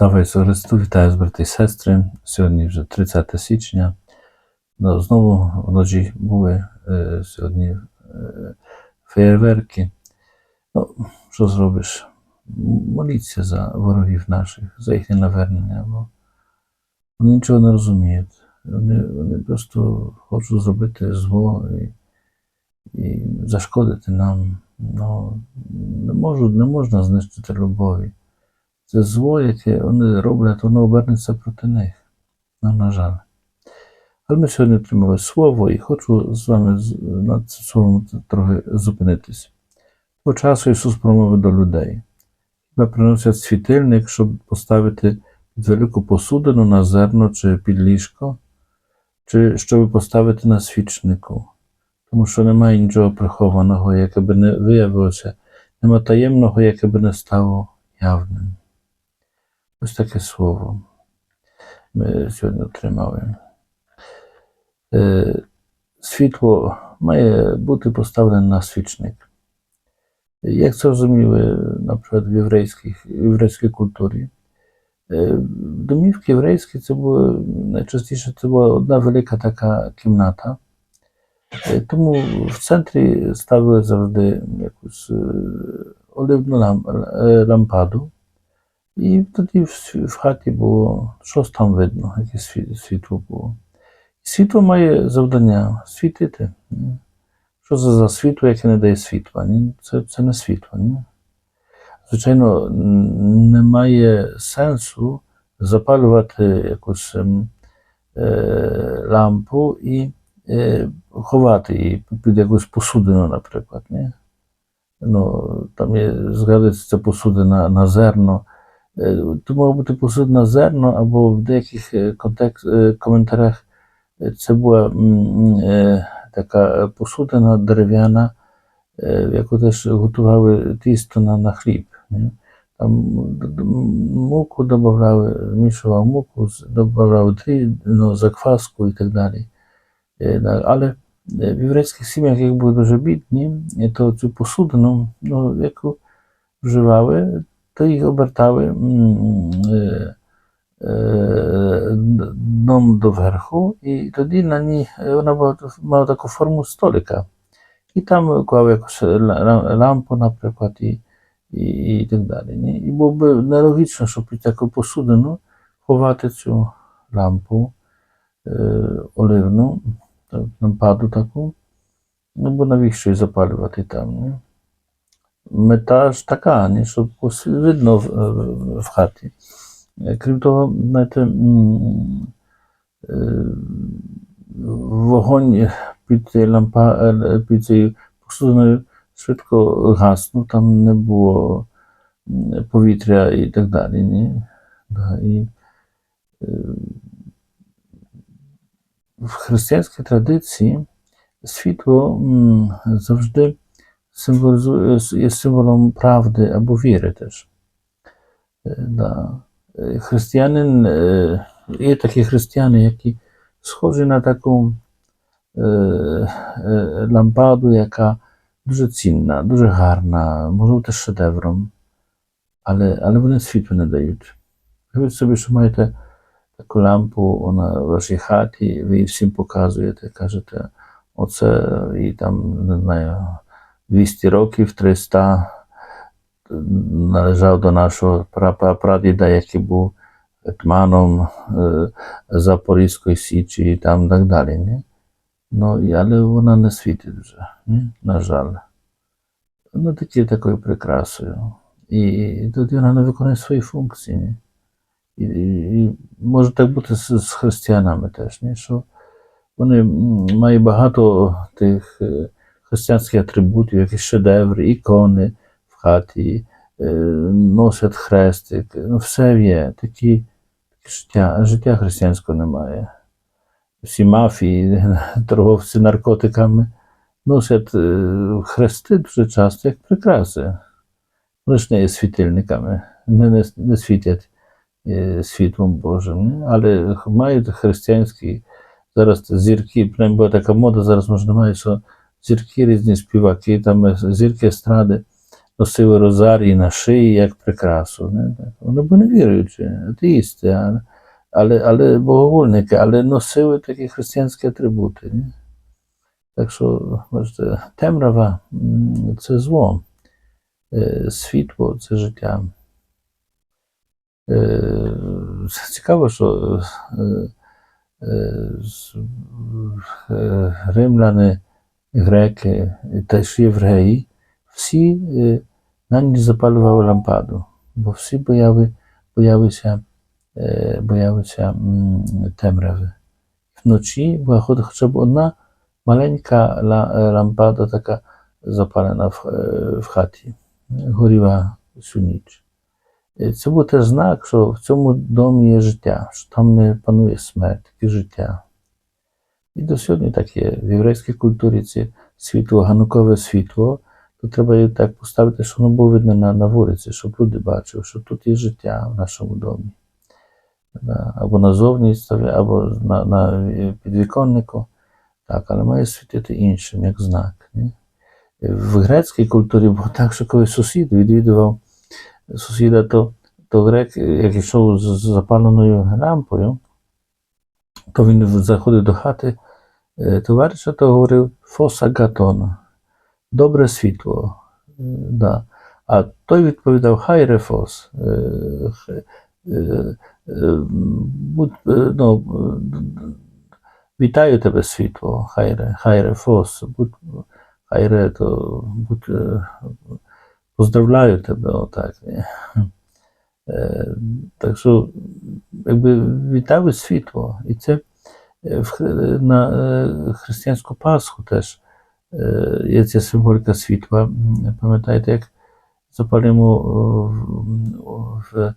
Слава Ісусу Христу, вітаю брати і сестри. Сьогодні вже 30 січня. Ну, знову вночі були е, сьогодні е, феєрверки. Ну, що зробиш? Моліться за ворогів наших, за їхнє навернення, бо вони нічого не розуміють. Вони, вони просто хочуть зробити зло і, і зашкодити нам. Ну, не, можу, не можна знищити любові це зло, яке вони роблять, воно обернеться проти них. Ну, на жаль. Але ми сьогодні отримали слово і хочу з вами над цим словом трохи зупинитися. По часу Ісус промовив до людей. Хіба приносять світильник, щоб поставити під велику посудину на зерно чи під ліжко, чи щоб поставити на свічнику. Тому що немає нічого прихованого, яке би не виявилося, нема таємного, яке би не стало явним. Ось таке слово ми сьогодні отримали. Е, Світло має бути поставлене на свічник. Як це розуміли, наприклад, в єврейських, в єврейській культурі, е, домівки єврейські це було найчастіше це була одна велика така кімната. Е, Тому в центрі ставили завжди якусь е, оливну лам- е, лампаду. І тоді в, хаті було щось там видно, яке сві- світло було. Світло має завдання світити. ні? Що це за світло, яке не дає світла? Ні? Це, це не світло. Ні? Звичайно, немає сенсу запалювати якусь ем, е, лампу і е, ховати її під якусь посудину, наприклад. Ні? Ну, там є, згадується ця посудина на зерно. Е, То має бути посудина зерно, або в деяких е, контекст, е, коментарях це була така посудина дерев'яна, в яку теж готували тісто на, на хліб. не. Там муку додавали, змішував муку, додавав дрі, ну, закваску і так далі. Але в єврейських сім'ях, як були дуже бідні, то цю посудину, ну, яку вживали, то їх обертали м, е, е, дном доверху, і тоді на ній е, вона була, мала таку форму столика. І там клав якусь ла- ла- лампу, наприклад, і, і, і так далі. Ні? І було б нелогічно, щоб під таку посудину ховати цю лампу е, оливну, так, лампаду таку. Ну, бо навіщо її запалювати там? Ні? Мета ж така, ні, щоб видно в, в, хаті. Е, Крім того, знаєте, е, вогонь під лампа, е, під цією посудиною швидко гаснув, там не було повітря і так далі. Ні? Да, і, в християнській традиції світло завжди символізує, є символом правди або віри теж. Е, Да. Е, Християнин, е, є такі християни, які схожі на таку е, е, лампаду, яка дуже цінна, дуже гарна, може бути шедевром, але, але вони світло не дають. Ви собі, що маєте таку лампу на вашій хаті, ви її всім показуєте, кажете, оце і там, не знаю, 200 років, 300 належав до нашого пра- прадіда, який був етманом е, Запорізької Січі і там так далі. Ні? Ну, але вона не світить вже, ні? на жаль. Вона тільки такою прикрасою. І, і тоді вона не виконує свої функції. Ні? І, і, і може так бути з, з християнами теж, ні? що вони мають багато тих е, християнських атрибутів, якісь шедеври, ікони в хаті, е, носять хрестик, ну, все є, такі, такі життя, життя християнського немає. Всі мафії, торговці наркотиками носять е, хрести дуже часто як прикраси. Ж не є світильниками, не, не, не світять е, світлом Божим, але мають християнські зараз зірки, принаймні була така мода, зараз може немає, що зірки різні співаки, там зірки естради носили розарії на шиї як прикрасу. Не? Вони були невіруючі, атеїсти, але, але, але боговольники, але носили такі християнські атрибути. Не? Так що, бачите, темрява це зло, Е, світло це життя. Е, Цікаво, що е, римляни, греки, теж євреї, всі е, на ніч запалювали лампаду, бо всі бояли, боялися, е, боялися темряви. Вночі була хоча б одна маленька е, лампада така запалена в, е, в хаті, горіла всю ніч. Це був теж знак, що в цьому домі є життя, що там не панує смерть, тільки життя. І до сьогодні так є. В єврейській культурі це світло, ганукове світло, то треба її так поставити, щоб воно було видно на, на вулиці, щоб люди бачили, що тут є життя в нашому домі. Або назовні або на, на підвіконнику. Так, але має світити іншим, як знак. Ні? В грецькій культурі було так, що коли сусід відвідував сусіда, то, то грек, як йшов з запаленою лампою, то він заходив до хати товариша, то говорив Фоса Гатона, добре світло. Е, Да. А той відповідав Хайре Фос. е, е, е, е, ну, е, Вітаю тебе, світло, Хайре, Хайре Фос, будь, Хайре, то будь, е, поздравляю тебе, отак. Е, Так що, якби вітаю світло. І це е, на е, християнську Пасху теж е, є ця символіка світла. Пам'ятаєте, як запалимо в,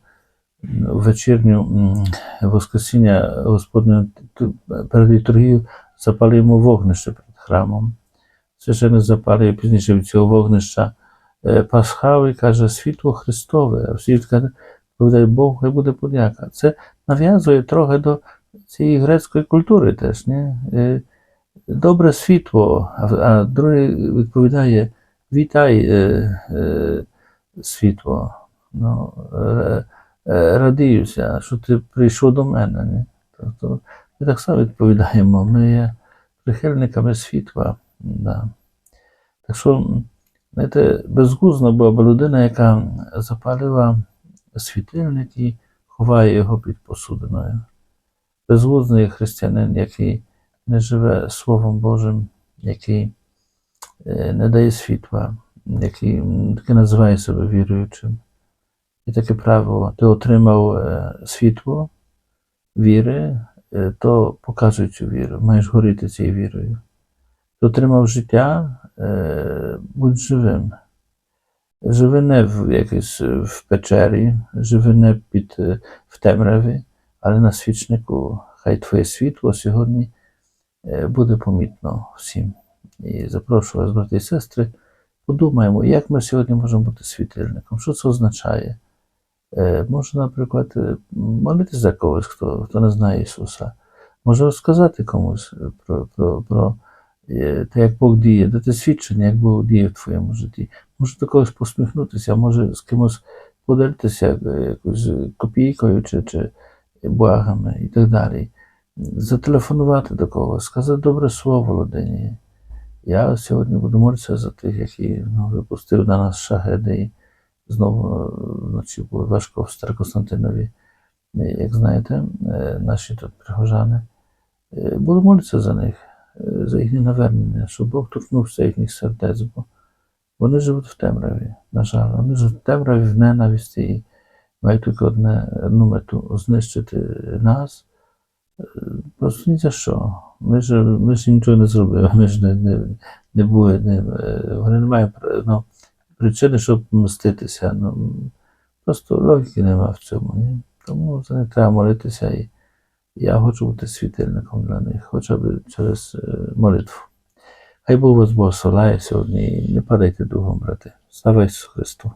вечірню Воскресіння Господнього ту- перед літургією запалимо вогнище перед храмом. Священник запалює пізніше від цього вогнища е, пасхал і каже світло Христове. А всі відповідають Богу, хай буде подяка. Це нав'язує трохи до цієї грецької культури теж. Ні? Е, Добре світло, а, другий відповідає вітай е, е, світло. Ну, радіюся, що ти прийшов до мене. Ні? Тобто ми так само відповідаємо, ми є прихильниками світла. Да. Так що, знаєте, безгузна була б людина, яка запалила світильник і ховає його під посудиною. Безгузний християнин, який не живе Словом Божим, який е, не дає світла, який м, таки називає себе віруючим. І таке правило, ти отримав е, світло віри, е, то показуй цю віру, маєш горіти цією вірою. Ти отримав життя, е, будь живим. Живи не в якійсь е, в печері, живи не під е, в темряві, але на свічнику. Хай твоє світло сьогодні е, буде помітно всім. І запрошую вас, брати і сестри, подумаємо, як ми сьогодні можемо бути світильником, що це означає. Е, Може, наприклад, е, молитися за когось, хто, хто не знає Ісуса. Може розказати комусь про, про, про те, як Бог діє, дати свідчення, як Бог діє в твоєму житті. Може до когось посміхнутися, може з кимось поділитися е, якоюсь копійкою чи, чи благами і так далі. Зателефонувати до когось, сказати добре слово людині. Я сьогодні буду молитися за тих, які ну, випустив на нас шахеди. І знову е, вночі було важко в Старокостянтинові. Е, Як знаєте, е, наші тут прихожани. Буду молитися за них, за їхнє навернення, щоб Бог торкнувся їхніх сердець, бо вони живуть в темряві. На жаль, вони живуть в темряві в ненависті мають тільки одну мету знищити нас. Просто ні за що. Ми ж, ми ж нічого не зробили, ми ж не, не, не були, не, вони не мають ну, причини, щоб мститися. Ну, просто логіки нема в цьому. Ні? Тому за них треба молитися. І я хочу бути світильником для них, хоча б через е, молитву. Хай Бог вас благословляє сьогодні не падайте духом, брати. Слава Ісусу Христу!